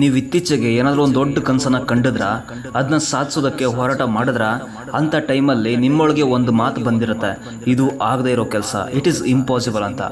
ನೀವು ಇತ್ತೀಚೆಗೆ ಏನಾದರೂ ಒಂದು ದೊಡ್ಡ ಕನಸನ್ನು ಕಂಡಿದ್ರ ಅದನ್ನ ಸಾಧಿಸೋದಕ್ಕೆ ಹೋರಾಟ ಮಾಡಿದ್ರ ಅಂಥ ಟೈಮಲ್ಲಿ ನಿಮ್ಮೊಳಗೆ ಒಂದು ಮಾತು ಬಂದಿರುತ್ತೆ, ಇದು ಆಗದೆ ಇರೋ ಕೆಲಸ ಇಟ್ ಈಸ್ ಇಂಪಾಸಿಬಲ್ ಅಂತ.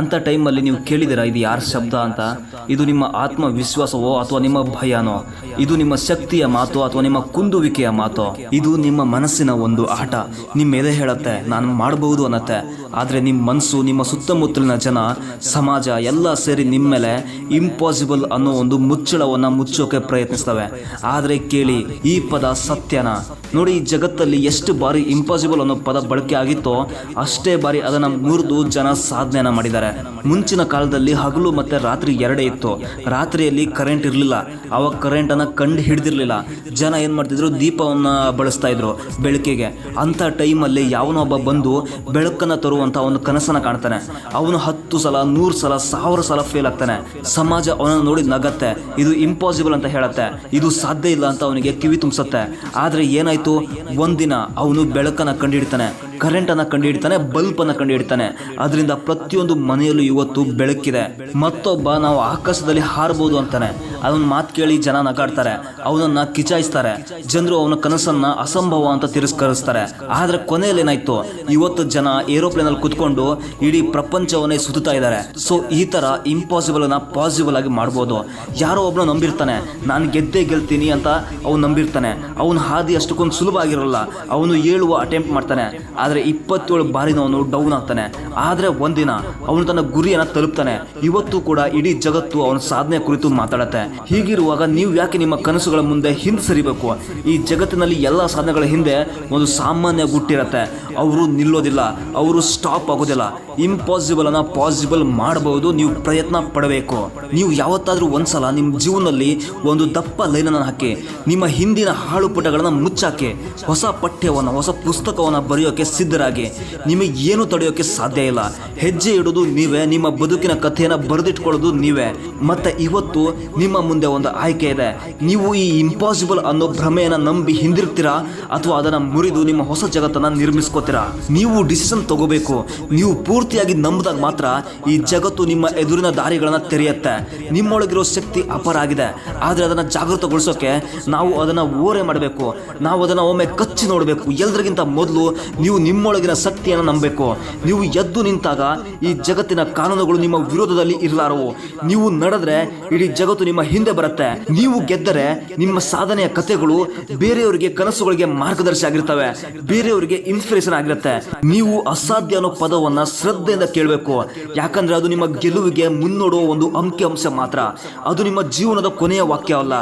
ಅಂಥ ಟೈಮಲ್ಲಿ ನೀವು ಕೇಳಿದಿರ, ಇದು ಯಾರ ಶಬ್ದ ಅಂತ? ಇದು ನಿಮ್ಮ ಆತ್ಮವಿಶ್ವಾಸವೋ ಅಥವಾ ನಿಮ್ಮ ಭಯನೋ? ಇದು ನಿಮ್ಮ ಶಕ್ತಿಯ ಮಾತು ಅಥವಾ ನಿಮ್ಮ ಕುಂದುವಿಕೆಯ ಮಾತು? ಇದು ನಿಮ್ಮ ಮನಸ್ಸಿನ ಒಂದು ಆಟ. ನಿಮ್ಮ ಎದೆ ಹೇಳುತ್ತೆ, ನಾನು ಮಾಡಬಹುದು ಅನ್ನತ್ತೆ. ಆದರೆ ನಿಮ್ಮ ಮನಸ್ಸು ನಿಮ್ಮ ಸುತ್ತಮುತ್ತಲಿನ ಜನ, ಸಮಾಜ ಎಲ್ಲ ಸೇರಿ ನಿಮ್ಮ ಮೇಲೆ ಇಂಪಾಸಿಬಲ್ ಅನ್ನೋ ಒಂದು ಮುಚ್ಚಳವನ್ನು ಮುಚ್ಚೋಕೆ ಪ್ರಯತ್ನಿಸ್ತವೆ. ಆದರೆ ಕೇಳಿ, ಈ ಪದ ಸತ್ಯನ? ನೋಡಿ ಜಗತ್ತಲ್ಲಿ ಎಷ್ಟು ಬಾರಿ ಇಂಪಾಸಿಬಲ್ ಅನ್ನೋ ಪದ ಬಳಕೆ ಆಗಿತ್ತೋ, ಅಷ್ಟೇ ಬಾರಿ ಅದನ್ನು ಮುರಿದು ಜನ ಸಾಧನೆಯನ್ನ ಮಾಡಿದ್ದಾರೆ. ಮುಂಚಿನ ಕಾಲದಲ್ಲಿ ಹಗಲು ಮತ್ತೆ ರಾತ್ರಿ ಎರಡೇ ಇತ್ತು ರಾತ್ರಿಯಲ್ಲಿ ಕರೆಂಟ್ ಇರಲಿಲ್ಲ. ಅವಾಗ ಕರೆಂಟನ್ನು ಕಂಡು ಹಿಡಿದಿರಲಿಲ್ಲ. ಜನ ಏನು ಮಾಡ್ತಿದ್ರು? ದೀಪವನ್ನು ಬಳಸ್ತಾ ಇದ್ರು ಬೆಳಕಿಗೆ. ಅಂಥ ಟೈಮಲ್ಲಿ ಯಾವನೋ ಒಬ್ಬ ಬಂದು ಬೆಳಕನ್ನು ತರುವಂಥ ಒಂದು ಕನಸನ್ನು ಕಾಣ್ತಾನೆ. ಅವನು ಹತ್ತು ಸಲ, ನೂರು ಸಲ, ಸಾವಿರ ಸಲ ಫೇಲ್ ಆಗ್ತಾನೆ. ಸಮಾಜ ಅವನನ್ನು ನೋಡಿ ನಗತ್ತೆ. ಇದು ಇಂಪಾಸಿಬಲ್ ಅಂತ ಹೇಳತ್ತೆ. ಇದು ಸಾಧ್ಯ ಇಲ್ಲ ಅಂತ ಅವನಿಗೆ ಕಿವಿ ತುಂಬಿಸುತ್ತೆ. ಆದರೆ ಏನಾಯಿತು? ಒಂದಿನ ಅವನು ಬೆಳಕನ್ನು ಕಂಡುಹಿಡ್ತಾನೆ ಕರೆಂಟನ್ನು ಕಂಡುಹಿಡ್ತಾನೆ ಬಲ್ಬನ್ನು ಕಂಡುಹಿಡ್ತಾನೆ. ಅದರಿಂದ ಪ್ರತಿಯೊಂದು ಮನೆಯಲ್ಲೂ ಇವತ್ತು ಬೆಳಕಿದೆ. ಮತ್ತೊಬ್ಬ ನಾವು ಆಕಾಶದಲ್ಲಿ ಹಾರಬಹುದು ಅಂತಾನೆ. ಅವನ ಮಾತು ಕೇಳಿ ಜನ ನಗಾಡ್ತಾರೆ, ಅವನನ್ನ ಕಿಚಾಯಿಸ್ತಾರೆ. ಜನರು ಅವನ ಕನಸನ್ನ ಅಸಂಭವ ಅಂತ ತಿರಸ್ಕರಿಸ್ತಾರೆ. ಆದ್ರೆ ಕೊನೆಯಲ್ಲಿ ಏನಾಯ್ತು? ಇವತ್ತು ಜನ ಏರೋಪ್ಲೇನ್ ಅಲ್ಲಿ ಕುತ್ಕೊಂಡು ಇಡೀ ಪ್ರಪಂಚವನ್ನೇ ಸುತ್ತಾ ಇದ್ದಾರೆ. ಸೊ ಈ ತರ ಇಂಪಾಸಿಬಲ್ ಅನ್ನ ಪಾಸಿಬಲ್ ಆಗಿ ಮಾಡ್ಬೋದು. ಯಾರೋ ಒಬ್ಬನು ನಂಬಿರ್ತಾನೆ, ನಾನು ಗೆದ್ದೇ ಗೆಲ್ತೀನಿ ಅಂತ ಅವ್ನು ನಂಬಿರ್ತಾನೆ. ಅವನ ಹಾದಿ ಅಷ್ಟಕ್ಕೊಂದು ಸುಲಭ ಆಗಿರಲ್ಲ. ಅವನು ಏಳುವ ಅಟೆಂಪ್ಟ್ ಮಾಡ್ತಾನೆ. ಆದರೆ ಇಪ್ಪತ್ತೇಳು ಬಾರಿನ ಅವನು ಡೌನ್ ಆಗ್ತಾನೆ. ಆದರೆ ಒಂದಿನ ಅವನು ತನ್ನ ಗುರಿಯನ್ನ ತಲುಪ್ತಾನೆ. ಇವತ್ತು ಕೂಡ ಇಡೀ ಜಗತ್ತು ಅವನ ಸಾಧನೆ ಕುರಿತು ಮಾತಾಡತ್ತೆ. ಹೀಗಿರುವಾಗ ನೀವು ಯಾಕೆ ನಿಮ್ಮ ಕನಸುಗಳ ಮುಂದೆ ಹಿಂದೆ ಸರಿಬೇಕು ಈ ಜಗತ್ತಿನಲ್ಲಿ ಎಲ್ಲ ಸಾಧನೆಗಳ ಹಿಂದೆ ಒಂದು ಸಾಮಾನ್ಯ ಗುಟ್ಟಿರತ್ತೆ. ಅವರು ನಿಲ್ಲೋದಿಲ್ಲ, ಅವರು ಸ್ಟಾಪ್ ಆಗೋದಿಲ್ಲ. ಇಂಪಾಸಿಬಲ್ ಅನ್ನ ಪಾಸಿಬಲ್ ಮಾಡಬಹುದು, ನೀವು ಪ್ರಯತ್ನ ಪಡಬೇಕು. ನೀವು ಯಾವತ್ತಾದ್ರೂ ಒಂದ್ಸಲ ನಿಮ್ಮ ಜೀವನದಲ್ಲಿ ಒಂದು ದಪ್ಪ ಲೈನನ್ನು ಹಾಕಿ, ನಿಮ್ಮ ಹಿಂದಿನ ಹಾಳು ಪುಟಗಳನ್ನು ಮುಚ್ಚಾಕಿ, ಹೊಸ ಪಠ್ಯವನ್ನು, ಹೊಸ ಪುಸ್ತಕವನ್ನು ಬರೆಯೋಕೆ ಸಿದ್ಧರಾಗಿ. ನಿಮಗೆ ಏನು ತಡೆಯೋಕೆ ಸಾಧ್ಯ ಇಲ್ಲ. ಹೆಜ್ಜೆ ಇಡೋದು ನೀವೇ, ನಿಮ್ಮ ಬದುಕಿನ ಕಥೆಯನ್ನು ಬರೆದಿಟ್ಕೊಳ್ಳೋದು ನೀವೇ. ಮತ್ತೆ ಇವತ್ತು ನಿಮ್ಮ ಮುಂದೆ ಒಂದು ಆಯ್ಕೆ ಇದೆ. ನೀವು ಈ ಇಂಪಾಸಿಬಲ್ ಅನ್ನೋ ಭ್ರಮೆಯನ್ನು ನಂಬಿ ಹಿಂದಿರ್ತೀರಾ ಅಥವಾ ಅದನ್ನು ಮುರಿದು ನಿಮ್ಮ ಹೊಸ ಜಗತ್ತನ್ನು ನಿರ್ಮಿಸ್ಕೋತೀರಾ? ನೀವು ಡಿಸಿಷನ್ ತಗೋಬೇಕು. ನೀವು ಪೂರ್ತಿಯಾಗಿ ನಂಬಿದಾಗ ಮಾತ್ರ ಈ ಜಗತ್ತು ನಿಮ್ಮ ಎದುರಿನ ದಾರಿಗಳನ್ನು ತೆರೆಯುತ್ತೆ. ನಿಮ್ಮೊಳಗಿರೋ ಶಕ್ತಿ ಅಪಾರ ಆಗಿದೆ. ಆದರೆ ಅದನ್ನು ಜಾಗೃತಗೊಳಿಸೋಕೆ ನಾವು ಅದನ್ನು ಓರೆ ಮಾಡಬೇಕು. ನಾವು ಅದನ್ನು ಒಮ್ಮೆ ಕಚ್ಚಿ ನೋಡಬೇಕು. ಎಲ್ಲರಿಗಿಂತ ಮೊದಲು ನೀವು ನಿಮ್ಮೊಳಗಿನ ಶಕ್ತಿಯನ್ನು ನಂಬಬೇಕು. ನೀವು ಎದ್ದು ನಿಂತಾಗ ಈ ಜಗತ್ತಿನ ಕಾನೂನುಗಳು ನಿಮ್ಮ ವಿರೋಧದಲ್ಲಿ ಇರಲಾರವು. ನೀವು ನಡೆದ್ರೆ ಇಡೀ ಜಗತ್ತು ನಿಮ್ಮ ಹಿಂದೆ ಬರುತ್ತೆ. ನೀವು ಗೆದ್ದರೆ ನಿಮ್ಮ ಸಾಧನೆಯ ಕಥೆಗಳು ಬೇರೆಯವರಿಗೆ ಕನಸುಗಳಿಗೆ ಮಾರ್ಗದರ್ಶಿ ಆಗಿರ್ತವೆ. ಬೇರೆಯವರಿಗೆ ಇನ್ಸ್ಪಿರೇಷನ್ ಆಗಿರುತ್ತೆ. ನೀವು ಅಸಾಧ್ಯ ಅನ್ನೋ ಪದವನ್ನ ಶ್ರದ್ಧೆಯಿಂದ ಕೇಳಬೇಕು. ಯಾಕಂದ್ರೆ ಅದು ನಿಮ್ಮ ಗೆಲುವಿಗೆ ಮುನ್ನೋಡುವ ಒಂದು ಅಂಕಿ ಅಂಶ ಮಾತ್ರ. ಅದು ನಿಮ್ಮ ಜೀವನದ ಕೊನೆಯ ವಾಕ್ಯ ಅಲ್ಲ.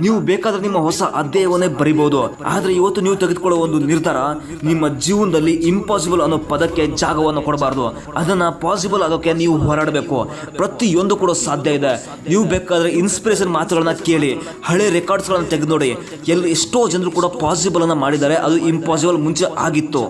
ನೀವು ಬೇಕಾದ್ರೆ ನಿಮ್ಮ ಹೊಸ ಅಧ್ಯಾಯವನ್ನೇ ಬರಿಬಹುದು. ಆದ್ರೆ ಇವತ್ತು ನೀವು ತೆಗೆದುಕೊಳ್ಳುವ ಒಂದು ನಿರ್ಧಾರ, ನಿಮ್ಮ ಜೀವನದಲ್ಲಿ ಇಂಪಾಸಿಬಲ್ ಅನ್ನೋ ಪದಕ್ಕೆ ಜಾಗವನ್ನು ಕೊಡಬಾರದು. ಅದನ್ನ ಪಾಸಿಬಲ್ ಆಗೋಕೆ ನೀವು ಹೋರಾಡಬೇಕು. ಪ್ರತಿಯೊಂದು ಕೂಡ ಸಾಧ್ಯ ಇದೆ. ನೀವು ಬೇಕಾದ್ರೆ ಇನ್ಸ್ಪಿರೇಷನ್ ಮಾತುಗಳನ್ನ ಕೇಳಿ, ಹಳೆ ರೆಕಾರ್ಡ್ಸ್ಗಳನ್ನ ತೆಗೆದು ನೋಡಿ, ಎಲ್ಲಿ ಎಷ್ಟೋ ಜನರು ಕೂಡ ಪಾಸಿಬಲ್ ಅನ್ನು ಮಾಡಿದ್ದಾರೆ, ಅದು ಇಂಪಾಸಿಬಲ್ ಮುಂಚೆ ಆಗಿತ್ತು.